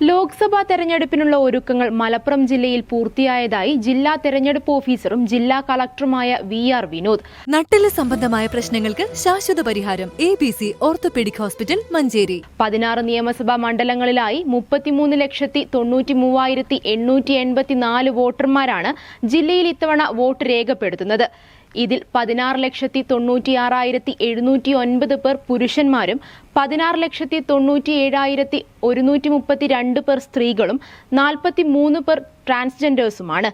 ലോക്സഭാ തെരഞ്ഞെടുപ്പിനുള്ള ഒരുക്കങ്ങൾ മലപ്പുറം ജില്ലയിൽ പൂർത്തിയായതായി ജില്ലാ തെരഞ്ഞെടുപ്പ് ഓഫീസറും ജില്ലാ കളക്ടറുമായ വി ആർ വിനോദ്. നട്ടിൽ സംബന്ധമായ പ്രശ്നങ്ങൾക്ക് ശാശ്വത പരിഹാരം A B C orthopedic hospital Manjeri. പതിനാറ് നിയമസഭാ മണ്ഡലങ്ങളിലായി മുപ്പത്തിമൂന്ന് ലക്ഷത്തി തൊണ്ണൂറ്റി മൂവായിരത്തി എണ്ണൂറ്റി എൺപത്തിനാല് വോട്ടർമാരാണ് ജില്ലയിൽ ഇത്തവണ വോട്ട് രേഖപ്പെടുത്തുന്നത്. ഇതിൽ പതിനാറ് ലക്ഷത്തി തൊണ്ണൂറ്റി ആറായിരത്തി എഴുന്നൂറ്റി ഒൻപത് പേർ പുരുഷന്മാരും പതിനാറ് ലക്ഷത്തി തൊണ്ണൂറ്റി ഏഴായിരത്തി ഒരുന്നൂറ്റി മുപ്പത്തി രണ്ട് പേർ സ്ത്രീകളും നാൽപ്പത്തി മൂന്ന് പേർ ട്രാൻസ്ജെൻഡേഴ്സുമാണ്.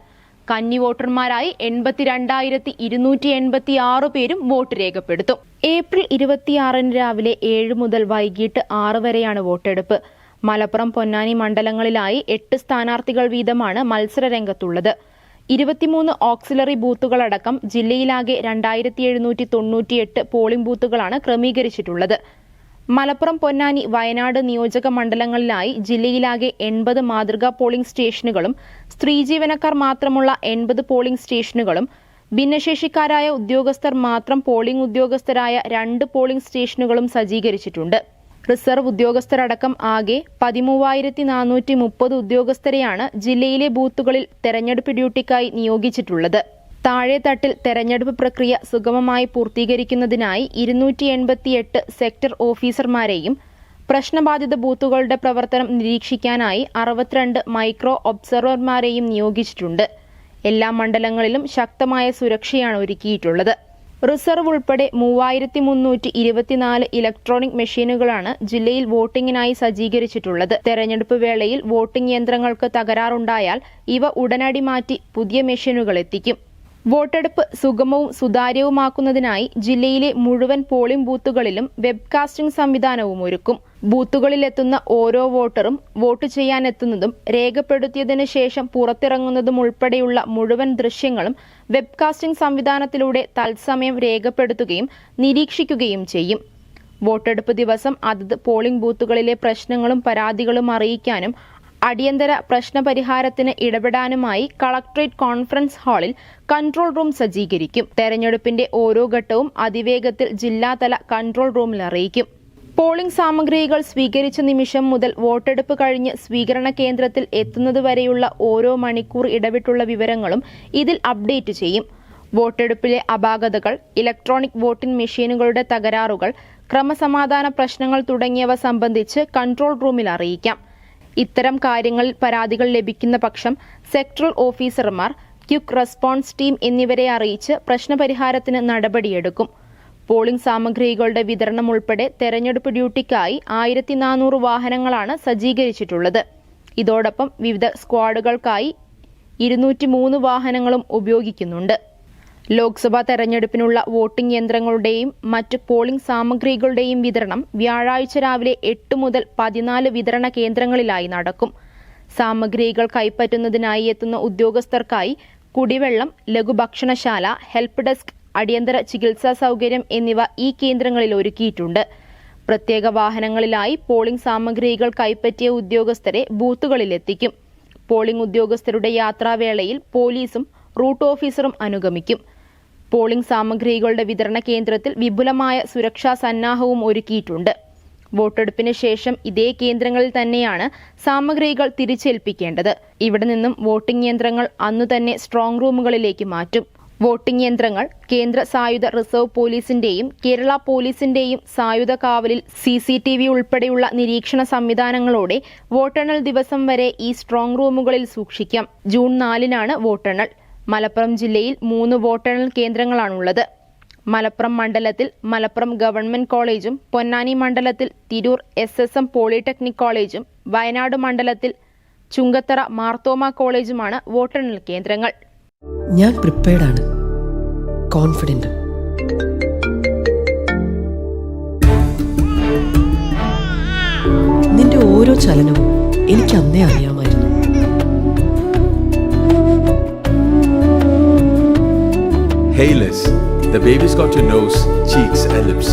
കന്നി വോട്ടർമാരായി എൺപത്തിരണ്ടായിരത്തി ഇരുന്നൂറ്റി എൺപത്തി ആറ് പേരും വോട്ട് രേഖപ്പെടുത്തും. ഏപ്രിൽ ഇരുപത്തിയാറിന് രാവിലെ ഏഴ് മുതൽ വൈകിട്ട് ആറ് വരെയാണ് വോട്ടെടുപ്പ്. മലപ്പുറം പൊന്നാനി മണ്ഡലങ്ങളിലായി എട്ട് സ്ഥാനാർത്ഥികൾ വീതമാണ് മത്സര രംഗത്തുള്ളത് ഇരുപത്തിമൂന്ന് ഓക്സിലറി ബൂത്തുകളടക്കം ജില്ലയിലാകെ രണ്ടായിരത്തി എഴുന്നൂറ്റി തൊണ്ണൂറ്റിയെട്ട് പോളിംഗ് ബൂത്തുകളാണ് ക്രമീകരിച്ചിട്ടുള്ളത്. മലപ്പുറം പൊന്നാനി വയനാട് നിയോജക മണ്ഡലങ്ങളിലായി ജില്ലയിലാകെ എൺപത് മാതൃകാ പോളിംഗ് സ്റ്റേഷനുകളും സ്ത്രീ ജീവനക്കാർ മാത്രമുള്ള എൺപത് പോളിംഗ് സ്റ്റേഷനുകളും ഭിന്നശേഷിക്കാരായ ഉദ്യോഗസ്ഥർ മാത്രം പോളിംഗ് ഉദ്യോഗസ്ഥരായ രണ്ട് പോളിംഗ് സ്റ്റേഷനുകളും സജ്ജീകരിച്ചിട്ടുണ്ട്. റിസർവ് ഉദ്യോഗസ്ഥരടക്കം ആകെ പതിമൂവായിരത്തി നാനൂറ്റി മുപ്പത് ഉദ്യോഗസ്ഥരെയാണ് ജില്ലയിലെ ബൂത്തുകളിൽ തെരഞ്ഞെടുപ്പ് ഡ്യൂട്ടിക്കായി നിയോഗിച്ചിട്ടുള്ളത്. താഴെ തട്ടിൽ തെരഞ്ഞെടുപ്പ് പ്രക്രിയ സുഗമമായി പൂർത്തീകരിക്കുന്നതിനായി ഇരുന്നൂറ്റി എൺപത്തിയെട്ട് സെക്ടർ ഓഫീസർമാരെയും പ്രശ്നബാധിത ബൂത്തുകളുടെ പ്രവർത്തനം നിരീക്ഷിക്കാനായി അറുപത്തിരണ്ട് മൈക്രോ ഒബ്സർവർമാരെയും നിയോഗിച്ചിട്ടുണ്ട്. എല്ലാ മണ്ഡലങ്ങളിലും ശക്തമായ സുരക്ഷയാണ് ഒരുക്കിയിട്ടുള്ളത്. റിസർവ് ഉൾപ്പെടെ മൂവായിരത്തി മുന്നൂറ്റി ഇരുപത്തിനാല് ഇലക്ട്രോണിക് മെഷീനുകളാണ് ജില്ലയിൽ വോട്ടിംഗിനായി സജ്ജീകരിച്ചിട്ടുള്ളത്. തെരഞ്ഞെടുപ്പ് വേളയിൽ വോട്ടിംഗ് യന്ത്രങ്ങൾക്ക് തകരാറുണ്ടായാൽ ഇവ ഉടനടി മാറ്റി പുതിയ മെഷീനുകൾ എത്തിക്കും. വോട്ടെടുപ്പ് സുഗമവും സുതാര്യവുമാക്കുന്നതിനായി ജില്ലയിലെ മുഴുവൻ പോളിംഗ് ബൂത്തുകളിലും വെബ്കാസ്റ്റിംഗ് സംവിധാനവും ഒരുക്കും. ബൂത്തുകളിലെത്തുന്ന ഓരോ വോട്ടറും വോട്ട് ചെയ്യാനെത്തുന്നതും രേഖപ്പെടുത്തിയതിനു ശേഷം പുറത്തിറങ്ങുന്നതും ഉൾപ്പെടെയുള്ള മുഴുവൻ ദൃശ്യങ്ങളും വെബ്കാസ്റ്റിംഗ് സംവിധാനത്തിലൂടെ തത്സമയം രേഖപ്പെടുത്തുകയും നിരീക്ഷിക്കുകയും ചെയ്യും. വോട്ടെടുപ്പ് ദിവസം അതത് പോളിംഗ് ബൂത്തുകളിലെ പ്രശ്നങ്ങളും പരാതികളും അറിയിക്കാനും അടിയന്തര പ്രശ്നപരിഹാരത്തിന് ഇടപെടാനുമായി കളക്ട്രേറ്റ് കോൺഫറൻസ് ഹാളിൽ കൺട്രോൾ റൂം സജ്ജീകരിക്കും. തെരഞ്ഞെടുപ്പിന്റെ ഓരോ ഘട്ടവും അതിവേഗത്തിൽ ജില്ലാതല കൺട്രോൾ റൂമിൽ അറിയിക്കും. പോളിംഗ് സാമഗ്രികൾ സ്വീകരിച്ച നിമിഷം മുതൽ വോട്ടെടുപ്പ് കഴിഞ്ഞ് സ്വീകരണ കേന്ദ്രത്തിൽ എത്തുന്നതുവരെയുള്ള ഓരോ മണിക്കൂർ ഇടവിട്ടുള്ള വിവരങ്ങളും ഇതിൽ അപ്ഡേറ്റ് ചെയ്യും. വോട്ടെടുപ്പിലെ അപാകതകൾ ഇലക്ട്രോണിക് വോട്ടിംഗ് മെഷീനുകളുടെ തകരാറുകൾ ക്രമസമാധാന പ്രശ്നങ്ങൾ തുടങ്ങിയവ സംബന്ധിച്ച് കൺട്രോൾ റൂമിൽ അറിയിക്കാം. ഇത്തരം കാര്യങ്ങളിൽ പരാതികൾ ലഭിക്കുന്ന പക്ഷം സെക്ടറൽ ഓഫീസർമാർ ക്യുക്ക് റെസ്പോൺസ് ടീം എന്നിവരെ അറിയിച്ച് പ്രശ്നപരിഹാരത്തിന് നടപടിയെടുക്കും. പോളിംഗ് സാമഗ്രികളുടെ വിതരണം ഉൾപ്പെടെ തെരഞ്ഞെടുപ്പ് ഡ്യൂട്ടിക്കായി ആയിരത്തി നാനൂറ് വാഹനങ്ങളാണ് സജ്ജീകരിച്ചിട്ടുള്ളത്. ഇതോടൊപ്പം വിവിധ സ്ക്വാഡുകൾക്കായി ഇരുന്നൂറ്റി മൂന്ന് വാഹനങ്ങളും ഉപയോഗിക്കുന്നുണ്ട്. ലോക്സഭാ തെരഞ്ഞെടുപ്പിനുള്ള വോട്ടിംഗ് യന്ത്രങ്ങളുടെയും മറ്റ് പോളിംഗ് സാമഗ്രികളുടെയും വിതരണം വ്യാഴാഴ്ച രാവിലെ എട്ട് മുതൽ പതിനാല് വിതരണ കേന്ദ്രങ്ങളിലായി നടക്കും. സാമഗ്രികൾ കൈപ്പറ്റുന്നതിനായി എത്തുന്ന ഉദ്യോഗസ്ഥർക്കായി കുടിവെള്ളം ലഘുഭക്ഷണശാല ഹെൽപ്പ് ഡെസ്ക് അടിയന്തര ചികിത്സാ സൗകര്യം എന്നിവ ഈ കേന്ദ്രങ്ങളിൽ ഒരുക്കിയിട്ടുണ്ട്. പ്രത്യേക വാഹനങ്ങളിലായി പോളിംഗ് സാമഗ്രികൾ കൈപ്പറ്റിയ ഉദ്യോഗസ്ഥരെ ബൂത്തുകളിലെത്തിക്കും പോളിംഗ് ഉദ്യോഗസ്ഥരുടെ യാത്രാവേളയിൽ പോലീസും റൂട്ട് ഓഫീസറും അനുഗമിക്കും. പോളിംഗ് സാമഗ്രികളുടെ വിതരണ കേന്ദ്രത്തിൽ വിപുലമായ സുരക്ഷാ സന്നാഹവും ഒരുക്കിയിട്ടുണ്ട്. വോട്ടെടുപ്പിന് ശേഷം ഇതേ കേന്ദ്രങ്ങളിൽ തന്നെയാണ് സാമഗ്രികൾ തിരിച്ചേൽപ്പിക്കേണ്ടത്. ഇവിടെ നിന്നും വോട്ടിംഗ് യന്ത്രങ്ങൾ അന്നുതന്നെ സ്ട്രോങ് റൂമുകളിലേക്ക് മാറ്റും. വോട്ടിംഗ് യന്ത്രങ്ങൾ കേന്ദ്ര സായുധ റിസർവ് പോലീസിന്റെയും കേരള പോലീസിന്റെയും സായുധ കാവലിൽ സി സി ടി വി ഉൾപ്പെടെയുള്ള നിരീക്ഷണ സംവിധാനങ്ങളോടെ വോട്ടെണ്ണൽ ദിവസം വരെ ഈ സ്ട്രോങ് റൂമുകളിൽ സൂക്ഷിക്കാം. ജൂൺ നാലിനാണ് വോട്ടെണ്ണൽ. മലപ്പുറം ജില്ലയിൽ മൂന്ന് വോട്ടെണ്ണൽ കേന്ദ്രങ്ങളാണുള്ളത്. മലപ്പുറം മണ്ഡലത്തിൽ മലപ്പുറം ഗവൺമെന്റ് കോളേജും പൊന്നാനി മണ്ഡലത്തിൽ Tirur S S M polytechnic കോളേജും വയനാട് മണ്ഡലത്തിൽ ചുങ്കത്തറ മാർത്തോമ കോളേജുമാണ് വോട്ടെണ്ണൽ കേന്ദ്രങ്ങൾ. ഞാൻ പ്രിപ്പയർഡ് ആണ് നിന്റെ ഓരോ ചലനവും എനിക്ക് അന്നേ അറിയാമായിരുന്നു Hey Liz, the baby's got your nose, cheeks, and lips.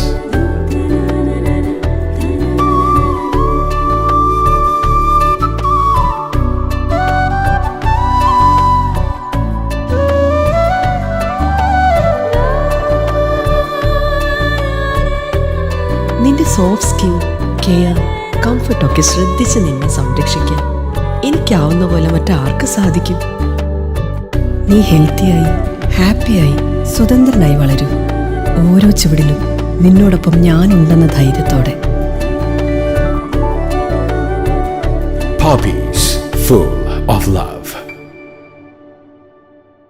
നിന്റെ സോഫ്റ്റ് സ്കിൻ കെയർ കംഫർട്ടൊക്കെ ശ്രദ്ധിച്ച് നിന്നെ സംരക്ഷിക്കാൻ എനിക്കാവുന്ന പോലെ മറ്റാർക്ക് സാധിക്കും? നീ ഹെൽത്തിയായി ഹാപ്പിയായി സ്വതന്ത്രനായി വളരൂ. ഓരോ ചുവടിലും നിന്നോടൊപ്പം ഞാനുണ്ടെന്ന ധൈര്യത്തോടെ. Of love.